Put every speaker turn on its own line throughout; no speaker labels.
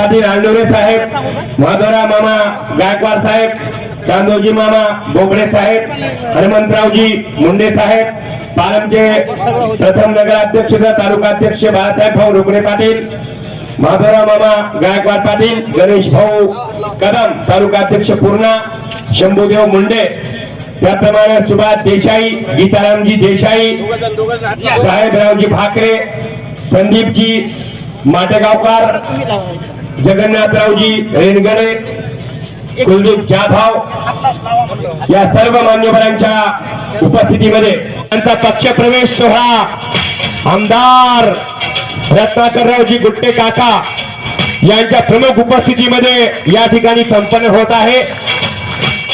रानडोरे साहेब माधवराव मामा गायकवाड साहेब चांदोजी मामा बोबडे साहेब हनुमंतरावजी मुंडे साहेब पालमचे प्रथम नगराध्यक्ष तालुका अध्यक्ष बाळासाहेब भाऊ रुकडे पाटील माधवराव मामा गायकवाड पाटील गणेश भाऊ कदम तालुकाध्यक्ष पूर्णा शंभूदेव मुंडे त्याप्रमाणे सुभाष देसाई गीतारामजी देसाई साहेबरावजी भाकरे संदीपजी माटेगावकर जगन्नाथरावजी रेनगणे कुलदीप जाधव या सर्व मान्यवरांच्या उपस्थितीमध्ये त्यांचा पक्षप्रवेश सोहळा. आमदार रत्नाकररावजी गुट्टे काका यांच्या प्रमुख उपस्थितीमध्ये या ठिकाणी संपन्न होत आहे.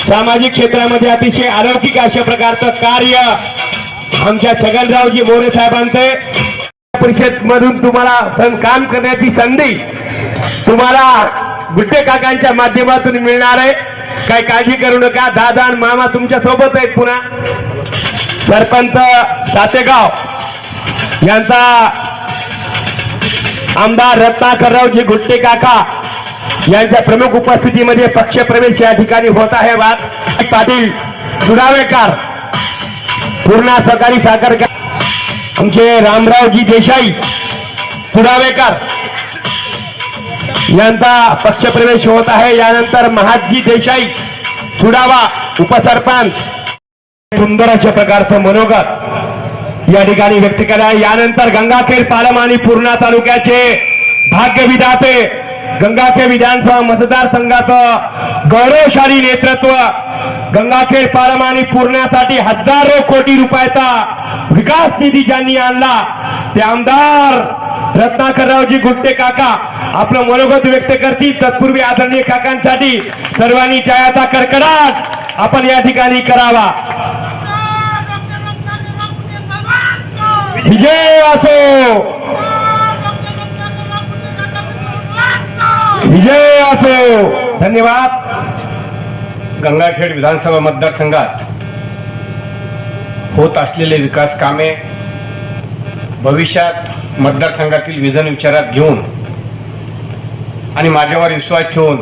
सामाजिक क्षेत्रामध्ये अतिशय अलौकिक अशा प्रकारचं कार्य आमच्या छगनरावजी मोरे साहेबांचे. परिषद मधून तुम्हाला काम करण्याची संधी तुम्हाला गुड्डे काकांच्या माध्यमातून मिळणार आहे. काय काळजी करू नका. दादा आणि मामा तुमच्यासोबत आहेत पुन्हा. सरपंच सातेगाव यांचा आमदार रत्नाकररावजी गुट्टे काका यांच्या प्रमुख उपस्थितीमध्ये पक्ष प्रवेश या ठिकाणी होत आहे. वाद पाटील सुडावेकर पूर्णा सहकारी साखर आमचे रामरावजी देसाई सुडावेकर यांचा पक्षप्रवेश होत आहे यानंतर महादजी देसाई चुडावा उपसरपंच. सुंदर अशा प्रकारचं मनोगत या ठिकाणी व्यक्त करा यानंतर गंगाखेड पालम आणि पूर्णा तालुक्याचे भाग्य विधाते गंगाखेड विधानसभा मतदारसंघाचं गौरवशाली नेतृत्व गंगाखेड पालम आणि पूर्ण्यासाठी हजारो कोटी रुपयाचा विकास निधी ज्यांनी आणला ते आमदार रत्नाकररावजी गुट्टे काका आपलं मनोगत व्यक्त करतील. तत्पूर्वी आदरणीय काकांसाठी सर्वांनी जयाचा कडकडाट आपण या ठिकाणी करावा. विजय असो विजय असो धन्यवाद.
गंगाखेड विधानसभा मतदारसंघात होत असलेले विकास कामे भविष्यात मतदारसंघातील विजन विचारात घेऊन आणि माझ्यावर विश्वास ठेवून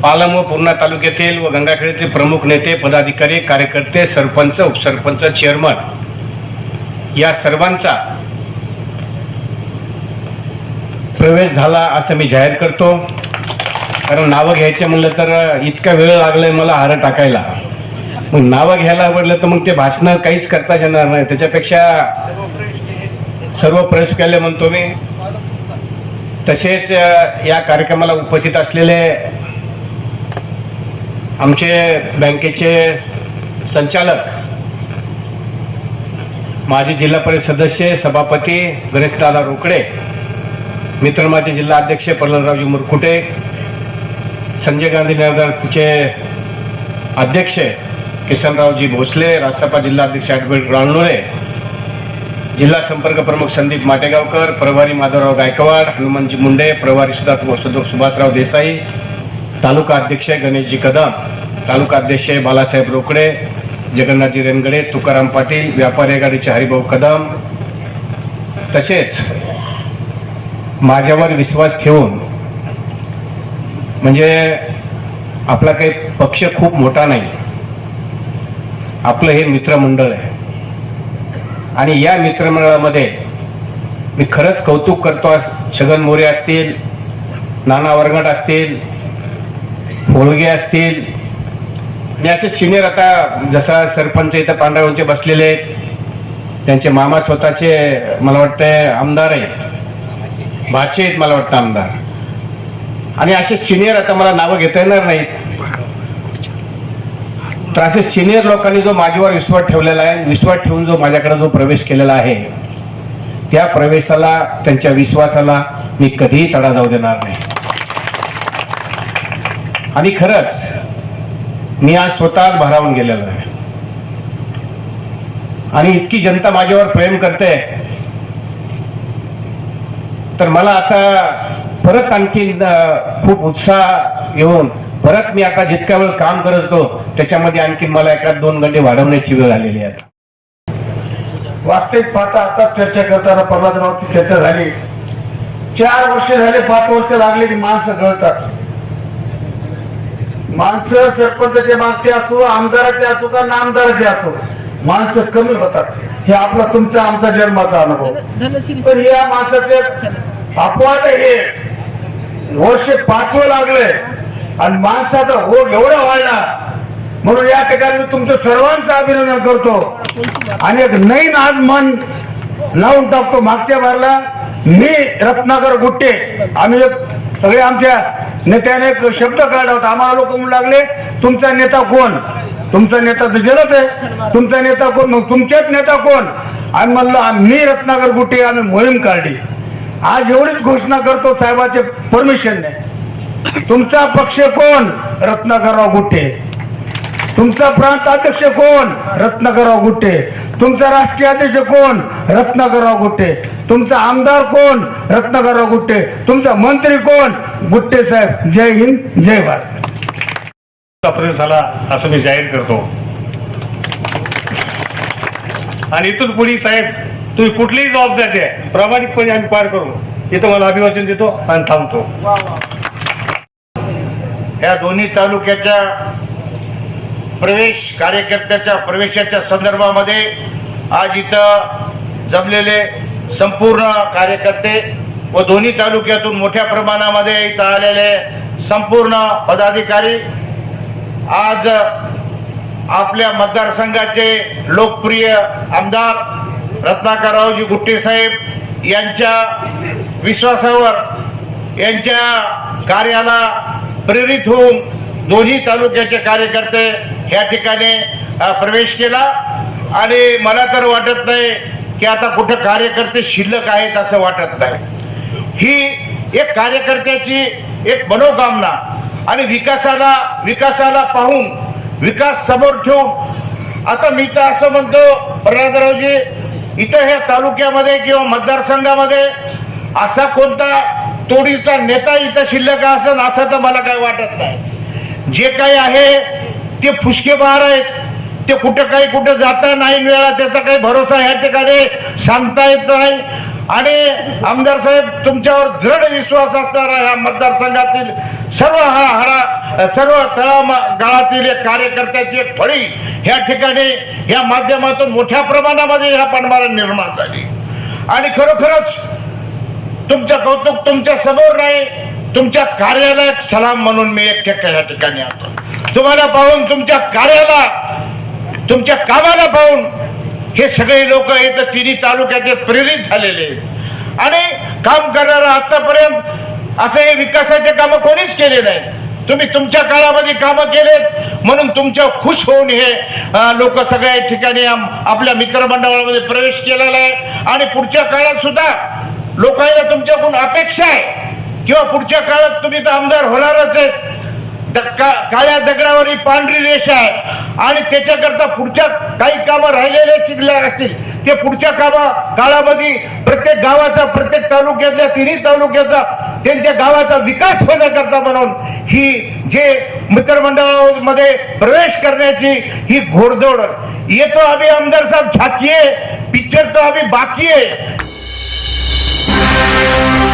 पालम व पूर्णा तालुक्यातील व गंगाखेडचे प्रमुख नेते पदाधिकारी कार्यकर्ते सरपंच उपसरपंच चेअरमन या सर्वांचा प्रवेश झाला असं मी जाहीर करतो. कारण नावं घ्यायचे म्हणलं तर इतका वेळ लागलाय मला हार टाकायला. मग नावं घ्यायला आवडलं तर मग ते भाषण काहीच करताच येणार नाही. त्याच्यापेक्षा सर्व प्रवेश केले म्हणतो मी. तसेच या कार्यक्रमाला उपस्थित असलेले आमचे बँकेचे संचालक माजी जिल्हा परिषद सदस्य सभापती गणेशदादा रोकडे मित्र माझे जिल्हा अध्यक्ष प्रल्हादरावजी मुरकुटे संजय गांधी नगरचे अध्यक्ष किशनरावजी भोसले राजसभा जिल्हाध्यक्ष ॲडव्होकेट रानोळे जिल्हा संपर्क प्रमुख संदीप माटेगावकर प्रभारी माधवराव गायकवाड हनुमानजी मुंडे प्रभारी सुधा सुभाषराव देसाई तालुका अध्यक्ष गणेशजी कदम तालुका अध्यक्ष बालासाहेब रोकडे जगन्नाथजी रेनगडे तुकाराम पाटील व्यापारी आघाडीचे हरिभाऊ कदम. तसेच माझ्यावर विश्वास ठेवून म्हणजे आपला काही पक्ष खूप मोठा नाही. आपलं हे मित्रमंडळ आहे. आणि या मित्रमंडळामध्ये मी खरंच कौतुक करतो. छगन मोरे असतील नाना वरगट असतील होळगे असतील. आणि असे सिनियर आता जसा सरपंच इथं पांढरवंचे बसलेले आहेत त्यांचे मामा स्वतःचे मला वाटतं आमदार आहेत. भाचे आहेत मला वाटतं आमदार. आणि असे सिनियर आता मला नावं घेता येणार नाहीत. तर असे सिनियर लोकांनी जो माझ्यावर विश्वास ठेवलेला आहे विश्वास ठेवून जो माझ्याकडे जो प्रवेश केलेला आहे त्या प्रवेशाला त्यांच्या विश्वासाला मी कधीही तडा जाऊ देणार नाही. आणि खरंच मी आज स्वतःच भारावून गेलेलो आहे. आणि इतकी जनता माझ्यावर प्रेम करते. तर मला आता परत आणखी खूप उत्साह येऊन परत मी आता जितक्या वेळ काम करत होतो त्याच्यामध्ये आणखी मला एका दोन घंटे वाढवण्याची वेळ आलेली आहे
वास्तविक पाहता आता चर्चा करताना प्रल्हादरावची चर्चा झाली. चार वर्ष झाले पाच वर्ष लागले की माणसं कळतात माणसं सरपंचाचे मागचे असो आमदाराचे असो का नामदाराचे असो माणसं कमी होतात. हे आपला तुमचा आमचा जन्माचा अनुभव. पण या माणसाचे अपवाद हे वर्ष पाचवं लागलंय. आणि माणसाचा ओघ एवढा वाढला म्हणून या ठिकाणी मी तुमचं सर्वांचं अभिनंदन करतो. आणि एक नवीन आज मन लावून टाकतो मागच्या बारला. मी रत्नाकर गुट्टे. आम्ही सगळे आमच्या नेत्याने एक शब्द काढला होता. आम्हाला लोक म्हणू लागले तुमचा नेता कोण? तुमचा नेता तर जलत आहे. तुमचा नेता कोण? मग तुमच्याच नेता कोण? आम्ही म्हणलं मी रत्नाकर गुट्टे आम्ही मोहीम काढली. आज एवढीच घोषणा करतो साहेबाचे परमिशनने तुमचा पक्ष कोण? रत्नाकरराव गुट्टे. तुमचा प्रांत अध्यक्ष कोण? रत्नाकरराव गुट्टे. तुमचा राष्ट्रीय अध्यक्ष कोण? रत्नाकरराव गुट्टे. तुमचा आमदार कोण? रत्नाकरराव गुट्टे. तुमचा मंत्री कोण? गुट्टे साहेब. जय हिंद जय भारत.
अप्रिल झाला असं मी जाहीर करतो. आणि इथून पुढे साहेब तुम्ही कुठलीही जबाबदारी आहे प्रामाणिकपणे आम्ही पार करू. इथं मला अभिवाचन देतो आणि थांबतो.
या दोन्ही तालुक्याच्या प्रवेश कार्यकर्त्याच्या प्रवेशाच्या संदर्भामध्ये आज इथं जमलेले संपूर्ण कार्यकर्ते व दोन्ही तालुक्यातून मोठ्या प्रमाणामध्ये इथं आलेले संपूर्ण पदाधिकारी आज आपल्या मतदारसंघाचे लोकप्रिय आमदार रत्नाकररावजी गुट्टे साहेब यांच्या विश्वासावर यांच्या कार्याला प्रेरित होऊन दोन्ही तालुक्याचे कार्यकर्ते या ठिकाणी प्रवेश केला. आणि मला तर वाटत नाही की आता कुठं कार्यकर्ते शिल्लक आहेत असं वाटत नाही. ही एक कार्यकर्त्याची एक मनोकामना आणि विकासाला विकासाला पाहून विकास समोर ठेवून आता मी तर असं म्हणतो प्रल्हादरावजी इथं ह्या तालुक्यामध्ये किंवा मतदारसंघामध्ये असा कोणता तोडीचा नेता इथं शिल्लक असेल असं तर मला काही वाटत नाही. जे काही आहे ते फुसके बहार आहेत. ते कुठं काही कुठं जाता नाही मिळाला त्याचा काही भरोसा ह्या ठिकाणी सांगता येत नाही. आणि आमदार साहेब तुमच्यावर दृढ विश्वास असणारा ह्या मतदारसंघातील सर्व हा हरा सर्व तळागाळातील एक कार्यकर्त्याची एक फळी ह्या ठिकाणी या माध्यमातून मोठ्या प्रमाणामध्ये ह्या पणमारा निर्माण झाली. आणि खरोखरच तुमचं कौतुक तुमच्यासमोर नाही. तुमच्या कार्याला एक सलाम म्हणून मी एक या ठिकाणी आलो. तुम्हाला पाहून तुमच्या कार्याला तुमच्या कामाला पाहून हे सगळे लोक इथं तिन्ही तालुक्याचे प्रेरित झालेले आहेत. आणि काम करणारा आतापर्यंत असे विकासाचे कामं कोणीच केले नाही तुम्ही तुमच्या काळामध्ये कामं केलेत म्हणून तुमच्या खुश होऊन हे लोक सगळ्या ठिकाणी आपल्या मित्रमंडळामध्ये प्रवेश केलेला आहे. आणि पुढच्या काळात सुद्धा लोकांना तुमच्याकडून अपेक्षा आहे. किंवा पुढच्या काळात तुम्ही तर आमदार होणारच आहेत. द- का- काळ्या दगडावर ही पांढरी रेषा आहे. आणि त्याच्याकरता पुढच्या काही कामं राहिलेले शिकल्या असतील. ते पुढच्या कामा काळामध्ये प्रत्येक गावाचा प्रत्येक तालुक्यातल्या तिन्ही तालुक्याचा त्यांच्या गावाचा विकास होण्याकरता म्हणून ही जे मित्रमंडळामध्ये प्रवेश करण्याची ही घोडदौड. येतो आम्ही आमदार साहेब आहे पिक्चर तो आम्ही बाकी आहे. Música